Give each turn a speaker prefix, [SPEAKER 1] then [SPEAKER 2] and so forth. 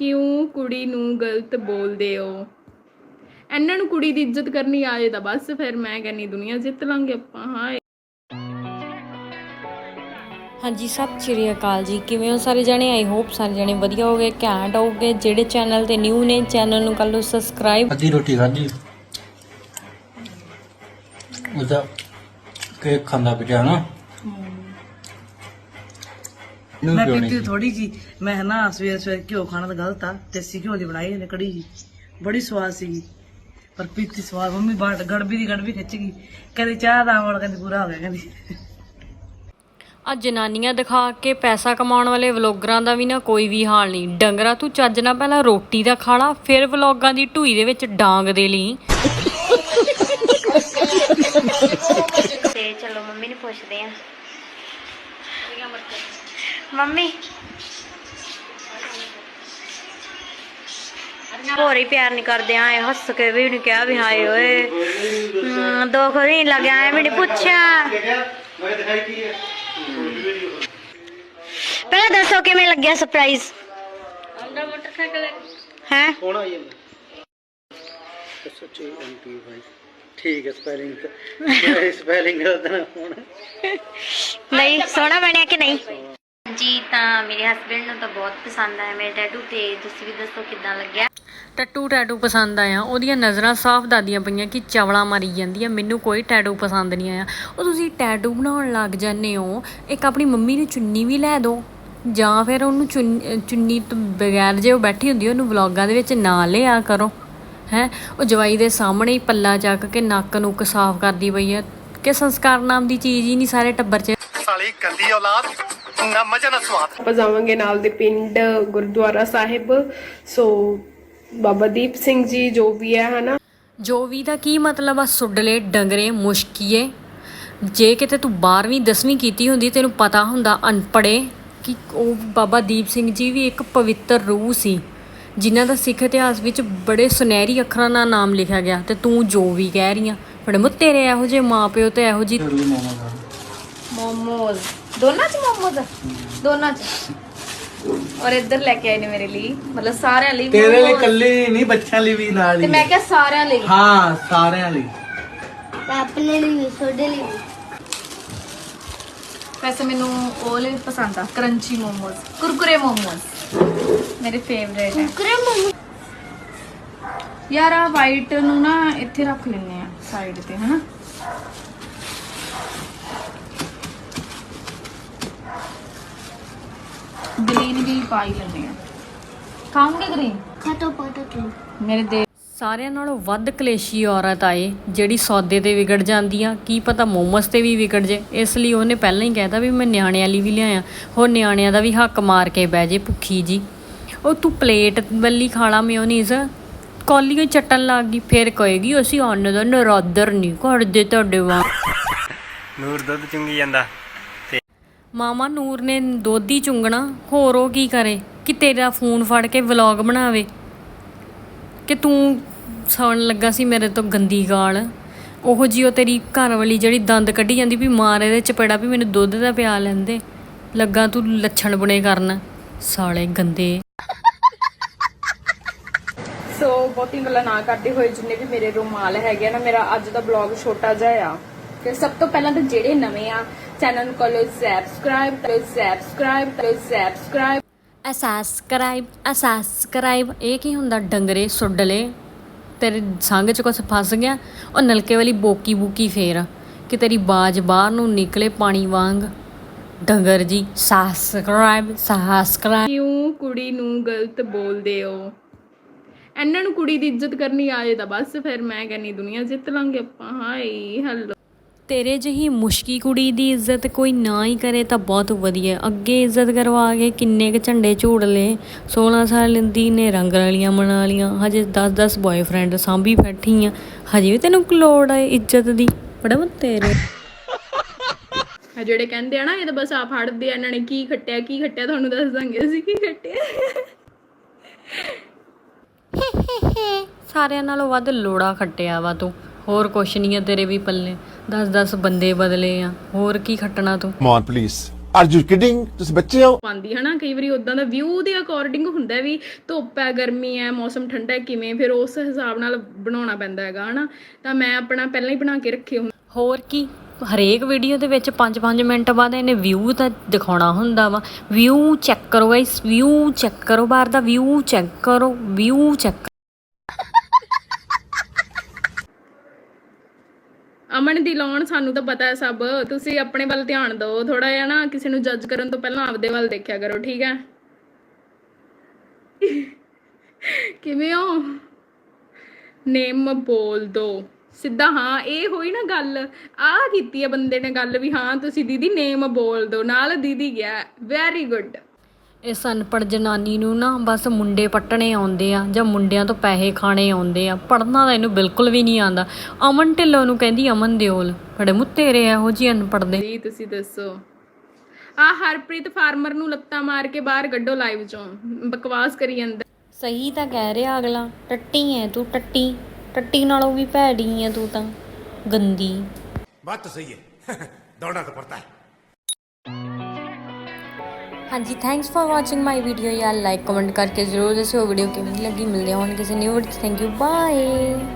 [SPEAKER 1] ਕਿਉਂ ਕੁੜੀ ਨੂੰ ਗਲਤ ਬੋਲਦੇ ਹੋ? ਇਹਨਾਂ ਨੂੰ ਕੁੜੀ ਦੀ ਇੱਜ਼ਤ ਕਰਨੀ ਆ ਜੇ ਤਾਂ ਬਸ ਫਿਰ ਮੈਂ ਕਹਿੰਨੀ ਦੁਨੀਆ ਜਿੱਤ ਲਾਂਗੇ ਆਪਾਂ ਹਾਏ।
[SPEAKER 2] ਹਾਂਜੀ ਸਤਿ ਸ਼੍ਰੀ ਅਕਾਲ ਜੀ। ਕਿਵੇਂ ਹੋ ਸਾਰੇ ਜਣੇ? ਆਈ ਹੋਪ ਸਾਰੇ ਜਣੇ ਵਧੀਆ ਹੋਗੇ ਘੈਂਟ ਹੋਗੇ। ਜਿਹੜੇ ਚੈਨਲ ਤੇ ਨਿਊ ਨੇ ਚੈਨਲ ਨੂੰ ਕਰ ਲਓ ਸਬਸਕ੍ਰਾਈਬ
[SPEAKER 3] ਅੱਧੀ ਰੋਟੀ ਖਾਧੀ? ਉਹਦਾ ਕੇਕ ਖਾਂਦਾ ਪਿਆ ਨੂੰ।
[SPEAKER 4] ਮੈਂ ਪੀਤੀ ਥੋੜੀ ਜੀ। ਮੈਂ ਨਾ ਸਵੇਰ ਸਵੇਰ ਘਿਓ ਖਾਣਾ ਤਾਂ ਗਲਤ ਆ। ਦੇਸੀ ਘਿਓ ਦੀ ਬਣਾਈ ਇਹਨੇ ਕੜੀ ਜੀ। ਬੜੀ ਸਵਾਦ ਸੀਗੀ। ਪਰ ਪੀਤੀ ਸਵਾਦ। ਮੰਮੀ ਬਾਟ ਗੜਬੀ ਦੀ ਗੜਬੀ ਖਿੱਚ ਗਈ ਕਹਿੰਦੀ ਚਾਹ ਦਾ ਆਵਣ ਕਹਿੰਦੀ ਪੂਰਾ ਹੋ ਗਿਆ ਕਹਿੰਦੀ।
[SPEAKER 2] ਆ ਜਨਾਨੀਆਂ ਦਿਖਾ ਕੇ ਪੈਸਾ ਕਮਾਉਣ ਵਾਲੇ ਵਲੋਗਰਾਂ ਦਾ ਵੀ ਨਾ ਕੋਈ ਵੀ ਹਾਲ ਨਹੀਂ। ਡੰਗਰਾ ਤੂੰ ਚੱਜ ਨਾਲ ਪਹਿਲਾਂ ਰੋਟੀ ਦਾ ਖਾਣਾ ਫਿਰ ਵਲੋਗਾਂ ਦੀ ਢੂਈ ਦੇ ਵਿੱਚ ਡਾਂਗ ਦੇ ਲਈ।
[SPEAKER 5] ਤੇ ਚਲੋ ਮੰਮੀ ਨੂੰ ਪੁੱਛਦੇ ਆ। ਮੰਮੀ ਹੋਰ ਹੀ ਪਿਆਰ ਨਹੀਂ ਕਰਦੇ ਆਏ ਹੱਸ ਕੇ ਵੀ ਨਹੀਂ ਕਿਹਾ ਵੀ ਹਾਏ ਓਏ ਹਮ, ਦੁੱਖ ਨਹੀਂ ਲੱਗਿਆ ਐ ਮੈਨੂੰ ਪੁੱਛਿਆ ਪਹਿਲਾਂ ਦੱਸੋ ਕਿਵੇਂ ਲੱਗਿਆ ਸਰਪ੍ਰਾਈਜ਼
[SPEAKER 2] ਆਂਦਾ ਮੋਟਰਸਾਈਕਲ
[SPEAKER 5] ਹੈ
[SPEAKER 3] ਕੌਣ ਆਈ ਹੈ ਸੱਚੀ ਐਮਪੀ ਭਾਈ ਠੀਕ ਹੈ ਸਪੈਲਿੰਗ ਸਪੈਲਿੰਗ ਦਾ ਫੋਨ
[SPEAKER 5] ਨਹੀਂ ਸੋਹਣਾ ਬਣਿਆ ਕਿ ਨਹੀਂ ਜੀ ਤਾਂ ਮੇਰੇ ਹਸਬੰਡ ਨੂੰ ਤਾਂ ਬਹੁਤ ਪਸੰਦ ਆਇਆ ਮੇਰੇ ਟੈਟੂ ਤੇ। ਤੁਸੀਂ ਵੀ ਦੱਸੋ ਕਿੱਦਾਂ ਲੱਗਿਆ?
[SPEAKER 2] ਟੱਟੂ ਟੈਟੂ ਪਸੰਦ ਆਇਆ। ਉਹਦੀਆਂ ਨਜ਼ਰਾਂ ਸਾਫ਼ ਦਾਦੀਆਂ ਪਈਆਂ ਕਿ ਚਵਲਾ ਮਾਰੀ ਜਾਂਦੀ ਆ। ਮੈਨੂੰ ਕੋਈ ਟੈਟੂ ਪਸੰਦ ਨਹੀਂ ਆਇਆ। ਉਹ ਤੁਸੀਂ ਟੈਟੂ ਬਣਾਉਣ ਲੱਗ ਜਾਂਦੇ ਹੋ। ਇੱਕ ਆਪਣੀ ਮੰਮੀ ਨੂੰ ਚੁੰਨੀ ਵੀ ਲੈ ਦਿਓ। ਜਾਂ ਫਿਰ ਉਹਨੂੰ ਚੁੰਨ- ਚੁੰਨੀ ਤੋਂ ਬਗੈਰ ਜੇ ਉਹ ਬੈਠੀ ਹੁੰਦੀ ਉਹਨੂੰ ਵਲੌਗਾਂ ਦੇ ਵਿੱਚ ਨਾ ਲਿਆ ਕਰੋ। ਹੈ? ਉਹ ਜਵਾਈ ਦੇ ਸਾਹਮਣੇ ਹੀ ਪੱਲਾ ਚੱਕ ਕੇ ਨੱਕ ਨੁੱਕ ਸਾਫ਼ ਕਰਦੀ ਪਈ ਆ। ਕਿ ਸੰਸਕਾਰ ਨਾਮ ਦੀ ਚੀਜ਼ ਹੀ ਨਹੀਂ ਸਾਰੇ ਟੱਬਰ 'ਚ।
[SPEAKER 6] ਸਾਲੀ ਗੰਦੀ ਔਲਾਦ। ਨਾ ਮਜ਼ਾ ਨਾ ਸਵਾਦ।
[SPEAKER 1] ਆਪਾਂ ਜਾਵਾਂਗੇ ਨਾਲ ਦੇ ਪਿੰਡ ਗੁਰਦੁਆਰਾ ਸਾਹਿਬ। ਸੋ ਬਾਬਾ ਦੀਪ ਸਿੰਘ ਜੀ ਜੋ ਵੀ ਹੈ ਹਨਾ?
[SPEAKER 2] ਜੋ ਵੀ ਦਾ ਕੀ ਮਤਲਬ ਆ ਸੁੱਡਲੇ ਡੰਗਰੇ ਮੁਸ਼ਕੀਏ। ਜੇ ਕਿਤੇ ਤੂੰ 12ਵੀਂ 10ਵੀਂ ਕੀਤੀ ਹੁੰਦੀ ਤੈਨੂੰ ਪਤਾ ਹੁੰਦਾ ਅਨਪੜੇ ਕਿ ਉਹ ਬਾਬਾ ਦੀਪ ਸਿੰਘ ਜੀ ਵੀ ਇੱਕ ਪਵਿੱਤਰ ਰੂਹ ਸੀ ਜਿਨ੍ਹਾਂ ਦਾ ਸਿੱਖ ਇਤਿਹਾਸ ਵਿੱਚ ਬੜੇ ਸੁਨਹਿਰੀ ਅੱਖਰਾਂ ਨਾਲ ਨਾਮ ਲਿਖਿਆ ਗਿਆ। ਤੇ ਤੂੰ ਜੋ ਵੀ ਕਹਿ ਰਹੀ ਆ ਬੜੇ ਮੁ ਤੇਰੇ ਇਹੋ ਜਿਹੇ ਮਾਪਿਓ ਤੇ ਇਹੋ ਜਿਹੀ
[SPEAKER 3] ਜ਼ਰੂਰ ਮੋਮੋ ਦਾ।
[SPEAKER 1] ਮੋਮੋਜ਼। ਦੋਨਾਂ ਚ ਮੋਮੋਜ਼? ਦੋਨਾਂ ਚ। ਔਰ ਇੱਧਰ ਲੈ ਕੇ ਆਏ ਨੇ ਮੇਰੇ ਲਈ। ਮਤਲਬ ਸਾਰਿਆਂ ਲਈ
[SPEAKER 3] ਤੇਰੇ ਲਈ
[SPEAKER 1] momos।
[SPEAKER 3] ਕੱਲੀ ਨਹੀਂ ਬੱਚਿਆਂ ਲਈ ਵੀ ਨਾਲ
[SPEAKER 1] ਤੇ
[SPEAKER 3] ਹੀ
[SPEAKER 1] ਮੈਂ ਕਿਹਾ ਸਾਰਿਆਂ ਲਈ।
[SPEAKER 3] ਹਾਂ ਸਾਰਿਆਂ ਲਈ।
[SPEAKER 5] ਆਪਣੇ ਲਈ ਤੁਹਾਡੇ ਲਈ
[SPEAKER 1] ਵੈਸੇ ਮੈਨੂੰ ਉਹ ਲਈ ਪਸੰਦ ਆ ਕਰੰਚੀ ਮੋਮੋਜ਼। ਕੁਰਕੁਰੇ ਮੋਮੋਜ਼। ਮੇਰੇ ਫੇਵਰੇਟ ਹੈ।
[SPEAKER 5] ਕੁਰਕੁਰੇ
[SPEAKER 1] ਯਾਰ ਆ ਵਾਈਟ ਨੂੰ ਨਾ ਇੱਥੇ ਰੱਖ ਲੈਨੇ ਆ ਸਾਈਡ ਤੇ ਹਨਾ? ਗ੍ਰੀਨ ਵੀ ਪਾਈ ਲੈਨੇ ਆ। ਖਾਉਂਗੇ ਗ੍ਰੀਨ
[SPEAKER 5] ਖਾਟੋ ਪਾਟੋ ਤੂੰ।
[SPEAKER 1] ਮੇਰੇ ਦੇ
[SPEAKER 2] ਸਾਰਿਆਂ ਨਾਲੋਂ ਵੱਧ ਕਲੇਸ਼ੀ ਔਰਤ ਆਏ ਜਿਹੜੀ ਸੌਦੇ ਤੇ ਵਿਗੜ ਜਾਂਦੀ ਆ। ਕੀ ਪਤਾ ਮੋਮਸ ਤੇ ਵੀ ਵਿਗੜ ਜੇ। ਇਸ ਲਈ ਉਹਨੇ ਪਹਿਲਾਂ ਹੀ ਕਹਿਤਾ ਵੀ ਮੈਂ ਨਿਆਣਿਆਂ ਲਈ ਵੀ ਲਿਆਇਆ। ਹੋਰ ਨਿਆਣਿਆਂ ਦਾ ਵੀ ਹੱਕ ਮਾਰ ਕੇ ਬਹਿ ਜੇ ਭੁੱਖੀ ਜੀ। ਉਹ ਤੂੰ ਪਲੇਟ ਵੱਲੀ ਖਾਲਾ ਮਿਓਨੀਜ਼। ਕੌਲੀਆਂ ਚੱਟਣ ਲੱਗ ਗਈ। ਫਿਰ ਕਹੇਗੀ ਅਸੀਂ ਅੰਨ ਦਾ ਨਰਾਦਰ ਨਹੀਂ ਕਰਦੇ ਤੁਹਾਡੇ ਵਾਂ
[SPEAKER 6] ਨੂਰ ਦੁੱਧ ਚੁੰਗੀ ਜਾਂਦਾ।
[SPEAKER 2] ਮਾਮਾ ਨੂਰ ਨੇ ਦੁੱਧ ਹੀ ਚੁੰਗਣਾ, ਹੋਰ ਉਹ ਕੀ ਕਰੇ? ਕਿ ਤੇਰਾ ਫੋਨ ਫੜ ਕੇ ਵਲੌਗ ਬਣਾਵੇ। ਕਿ ਤੂੰ ਸੌਣ ਲੱਗਾ ਸੀ ਮੇਰੇ ਤੋਂ ਗੰਦੀ ਗਾਲ। ਉਹੋ ਜੀ ਉਹ ਤੇਰੀ ਘਰ ਵਾਲੀ ਜਿਹੜੀ ਦੰਦ ਕੱਢੀ ਜਾਂਦੀ ਵੀ ਮਾਰ ਇਹਦੇ ਚਪੇੜਾ ਵੀ ਮੈਨੂੰ ਦੁੱਧ ਦਾ ਪਿਆ ਲੈਂਦੇ। ਲੱਗਾ ਤੂੰ ਲੱਛਣ ਬੁਣੇ ਕਰਨ, ਸਾਲੇ ਗੰਦੇ।
[SPEAKER 1] ਸੋ ਬਹੁਤੀ ਗੱਲਾਂ ਨਾ ਕਰਦੇ ਹੋਏ ਜਿੰਨੇ ਵੀ ਮੇਰੇ ਰੁਮਾਲ ਹੈਗੇ ਨਾ, ਮੇਰਾ ਅੱਜ ਦਾ ਬਲੌਗ ਛੋਟਾ ਜਿਹਾ ਆ। ਤੇ ਸਭ ਤੋਂ ਪਹਿਲਾਂ ਤਾਂ ਜਿਹੜੇ ਨਵੇਂ ਆ ਚੈਨਲ ਨੂੰ ਕਰੋ ਸਬਸਕ੍ਰਾਈਬ ਕਰੋ ਸਬਸਕ੍ਰਾਈਬ ਕਰੋ ਸਬਸਕ੍ਰਾਈਬ
[SPEAKER 2] ਅਸਬਸਕ੍ਰਾਈਬ ਅਸਬਸਕ੍ਰਾਈਬ ਇਹ ਕੀ ਹੁੰਦਾ? ਡੰਗਰੇ ਸੁੱਡਲੇ ਤੇਰੇ ਸੰਗ ਚ ਕੁਛ ਫਸ ਗਿਆ ਉਹ ਨਲਕੇ ਵਾਲੀ ਬੋਕੀ ਬੂਕੀ ਫੇਰ ਕਿ ਤੇਰੀ ਬਾਜ ਬਾਹਰ ਨੂੰ ਨਿਕਲੇ ਪਾਣੀ ਵਾਂਗ। ਡੰਗਰ ਜੀ ਸਬਸਕ੍ਰਾਈਬ ਸਬਸਕ੍ਰਾਈਬ
[SPEAKER 1] ਕਿਉਂ ਕੁੜੀ ਨੂੰ ਗਲਤ ਬੋਲਦੇ ਹੋ? ਇਹਨਾਂ ਨੂੰ ਕੁੜੀ ਦੀ ਇੱਜ਼ਤ ਕਰਨੀ ਆ ਜੇ ਤਾਂ ਬਸ ਫਿਰ ਮੈਂ ਕਹਿੰਨੀ ਦੁਨੀਆ ਜਿੱਤ ਲਾਂਗੇ ਆਪਾਂ। ਹਾਏ ਹਲੋ
[SPEAKER 2] ਤੇਰੇ ਜਿਹੀ ਮੁਸ਼ਕੀ ਕੁੜੀ ਦੀ ਇੱਜ਼ਤ ਕੋਈ ਨਾ ਹੀ ਕਰੇ ਤਾਂ ਬਹੁਤ ਵਧੀਆ। ਅੱਗੇ ਇੱਜ਼ਤ ਕਰਵਾ ਕੇ ਕਿੰਨੇ ਕ ਝੰਡੇ ਝੂੜ ਲਏ। 16 ਸਾਲ ਦੀ ਨੇ ਰੰਗ ਰਲੀਆਂ ਮਨਾ ਲੀਆਂ। ਹਜੇ 10-10 ਬॉयਫ੍ਰੈਂਡ ਸਾਂਭੀ ਬੈਠੀ ਆ। ਹਜੇ ਵੀ ਤੈਨੂੰ ਲੋੜ ਹੈ ਇੱਜ਼ਤ ਦੀ। ਬੜਾ ਮਤ ਤੇਰੇ।
[SPEAKER 1] ਆ ਜਿਹੜੇ ਕਹਿੰਦੇ ਆ ਨਾ ਇਹ ਤਾਂ ਬਸ ਆ ਫੜਦੇ ਆ। ਇਹਨਾਂ ਨੇ ਕੀ ਖੱਟਿਆ ਕੀ ਖੱਟਿਆ ਤੁਹਾਨੂੰ ਦੱਸ ਦਾਂਗੇ ਅਸੀਂ ਕੀ ਖੱਟਿਆ।
[SPEAKER 2] ਸਾਰਿਆਂ ਨਾਲੋਂ ਵੱਧ ਲੋੜਾ ਖੱਟਿਆ ਵਾ ਤੂੰ। ਹੋਰ ਕੁਛ ਨਹੀਂ ਆ ਤੇਰੇ ਵੀ ਪੱਲੇ। 10-10 ਬੰਦੇ ਬਦਲੇ ਆ। ਹੋਰ ਕੀ ਖੱਟਣਾ ਤੂੰ?
[SPEAKER 7] On, please. Are you kidding ਤੁਸੀਂ ਬੱਚੇ ਹੋ?
[SPEAKER 1] ਪਾਉਂਦੀ ਹਨਾ ਕਈ ਵਾਰੀ ਉਦਾਂ ਦਾ ਵਿਊ ਦੇ ਅਕੋਰਡਿੰਗ ਹੁੰਦਾ ਹੈ ਵੀ ਧੁੱਪ ਹੈ ਗਰਮੀ ਹੈ ਮੌਸਮ ਠੰਡਾ ਹੈ ਕਿਵੇਂ? ਫਿਰ ਉਸ ਹਿਸਾਬ ਨਾਲ ਬਣਾਉਣਾ ਪੈਂਦਾ ਹੈਗਾ ਹਨਾ? ਤਾਂ ਮੈਂ ਆਪਣਾ ਪਹਿਲਾਂ ਹੀ ਬਣਾ ਕੇ ਰੱਖੇ ਹੁੰਦੇ।
[SPEAKER 2] ਹੋਰ ਕੀ? ਹਰੇਕ ਵੀਡੀਓ ਦੇ ਵਿੱਚ 5-5 ਮਿੰਟ ਬਾਅਦ ਇਹਨੇ ਵਿਊ ਤਾਂ ਦਿਖਾਉਣਾ ਹੁੰਦਾ ਵਾ। ਵਿਊ ਚੈੱਕ ਕਰੋ ਗਾਇਸ ਵਿਊ ਚੈੱਕ ਕਰੋ ਬਾਹਰ ਦਾ ਵਿਊ ਚੈੱਕ ਕਰੋ ਵਿਊ ਚੈੱਕ
[SPEAKER 1] ਅਮਨ ਦੀ ਲਾਉਣ ਸਾਨੂੰ ਤਾਂ ਪਤਾ ਹੈ ਸਭ। ਤੁਸੀਂ ਆਪਣੇ ਵੱਲ ਧਿਆਨ ਦਿਓ। ਥੋੜਾ ਜਿਹਾ ਨਾ ਕਿਸੇ ਨੂੰ ਜੱਜ ਕਰਨ ਤੋਂ ਪਹਿਲਾਂ ਆਪਦੇ ਵੱਲ ਦੇਖਿਆ ਕਰੋ, ਠੀਕ ਹੈ? ਕਿਵੇਂ ਹੋ? ਨੇਮ ਬੋਲ ਦੋ। ਸਿੱਧਾ ਹਾਂ, ਇਹ ਹੋਈ ਨਾ ਗੱਲ। ਆ ਕੀਤੀ ਹੈ ਬੰਦੇ ਨੇ ਗੱਲ ਵੀ, ਹਾਂ, ਤੁਸੀਂ ਦੀਦੀ ਨੇਮ ਬੋਲ ਦੋ। ਨਾਲ ਦੀਦੀ ਗਿਆ। ਵੈਰੀ ਗੁੱਡ
[SPEAKER 2] ਇਸ ਅਨਪੜ੍ਹ ਜਨਾਨੀ ਨੂੰ ਨਾ ਬਸ ਮੁੰਡੇ ਪੱਟਣੇ ਆਉਂਦੇ ਆ ਜਾਂ ਮੁੰਡਿਆਂ ਤੋਂ ਪੈਸੇ ਖਾਣੇ ਆਉਂਦੇ ਆ। ਪੜਨਾ ਤਾਂ ਇਹਨੂੰ ਬਿਲਕੁਲ ਵੀ ਨਹੀਂ ਆਂਦਾ ਅਮਨ ਢਿੱਲੋਂ ਨੂੰ ਕਹਿੰਦੀ ਅਮਨ ਦਿਓਲ ਬੜੇ ਮੁੱਤੇਰੇ ਇਹੋ ਜਿਹੇ ਅਨਪੜ੍ਹ ਦੇ
[SPEAKER 1] ਜੀ ਤੁਸੀਂ ਦੱਸੋ। ਆ ਹਰਪ੍ਰੀਤ ਫਾਰਮਰ ਨੂੰ ਲੱਤਾਂ ਮਾਰ ਕੇ ਬਾਹਰ ਕੱਢੋ ਲਾਈਵ ਚੋਂ। ਬਕਵਾਸ ਕਰੀ ਜਾਂਦਾ।
[SPEAKER 2] ਸਹੀ ਤਾਂ ਕਹਿ ਰਿਹਾ ਅਗਲਾ ਟੱਟੀ ਐ ਤੂੰ ਟੱਟੀ। ਟੱਟੀ ਨਾਲੋਂ ਵੀ ਭੈੜੀ ਐ ਤੂੰ ਤਾਂ। ਗੰਦੀ।
[SPEAKER 7] ਬਾਤ ਤਾਂ ਸਹੀ ਹੈ ਦੌੜਨਾ ਤਾਂ ਪੜਤਾ ਹੈ।
[SPEAKER 2] ਹਾਂਜੀ thanks for watching my video ਯਾਰ ਲਾਈਕ ਕਮੈਂਟ ਕਰਕੇ ਜ਼ਰੂਰ ਦੱਸਿਓ ਵੀਡੀਓ ਕਿਵੇਂ ਲੱਗੀ। ਮਿਲਦੇ ਹਾਂ ਹੁਣ ਕਿਸੇ new video thank you bye